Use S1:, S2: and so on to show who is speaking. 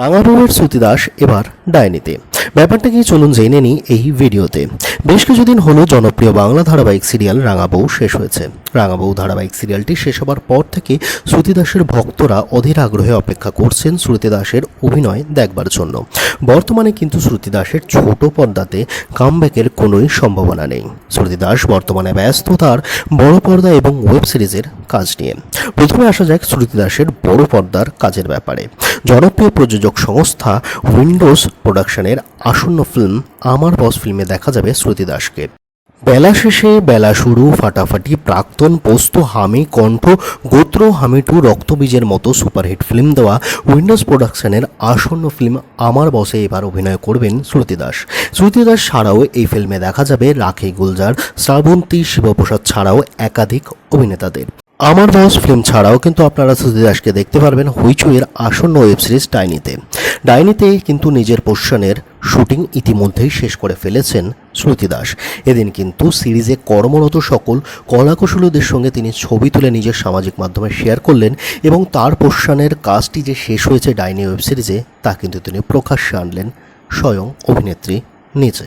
S1: রাঙাবুয়ের শ্রুতি দাস এবার ডাইনিতে। ব্যাপারটা কি চলুন জেনে নিই এই ভিডিওতে। বেশ কিছুদিন হলো জনপ্রিয় বাংলা ধারাবাহিক সিরিয়াল রাঙাবউ শেষ হয়েছে। রাঙাবউ ধারাবাহিক সিরিয়ালটি শেষ হবার পর থেকে শ্রুতিদাসের ভক্তরা অধীর আগ্রহে অপেক্ষা করছেন শ্রুতিদাসের অভিনয় দেখবার জন্য। বর্তমানে কিন্তু শ্রুতিদাসের ছোট পর্দাতে কামব্যাকের কোনোই সম্ভাবনা নেই। শ্রুতিদাস বর্তমানে ব্যস্ত তার বড় পর্দা এবং ওয়েব সিরিজের কাজ নিয়ে। প্রথমে আসা যাক শ্রুতিদাসের বড় পর্দার কাজের ব্যাপারে। জনপ্রিয় প্রযোজক সংস্থা উইন্ডোজ প্রোডাকশনের আসন্ন ফিল্ম আমার বস ফিল্মে দেখা যাবে শ্রুতি দাসকে। বেলা শেষে বেলা শুরু, ফাটাফাটি, প্রাক্তন পোস্ত, হামি, কণ্ঠ, গোত্র, হামিটু, রক্তবীজের মতো সুপারহিট ফিল্ম দেওয়া উইন্ডোজ প্রোডাকশনের আসন্ন ফিল্ম আমার বসে এবার অভিনয় করবেন শ্রুতি দাস। শ্রুতি দাস ছাড়াও এই ফিল্মে দেখা যাবে রাখি গুলজার, শ্রাবন্তী শিবপ্রসাদ ছাড়াও একাধিক অভিনেতাদের। আমার বস ফিল্ম ছাড়াও কিন্তু আপনারা শ্রুতি দাসকে দেখতে পারবেন হুইচুয়ের আসন্ন ওয়েব সিরিজ ডাইনিতে। ডাইনিতে কিন্তু নিজের পোর্শনের শুটিং ইতিমধ্যেই শেষ করে ফেলেছেন শ্রুতি দাস। এদিন কিন্তু সিরিজে কর্মরত সকল কলাকুশলীদের সঙ্গে তিনি ছবি তুলে নিজের সামাজিক মাধ্যমে শেয়ার করলেন এবং তার পোর্শনের কাজটি যে শেষ হয়েছে ডাইনি ওয়েব সিরিজে তা কিন্তু তিনি প্রকাশ্যে আনলেন স্বয়ং অভিনেত্রী নিজে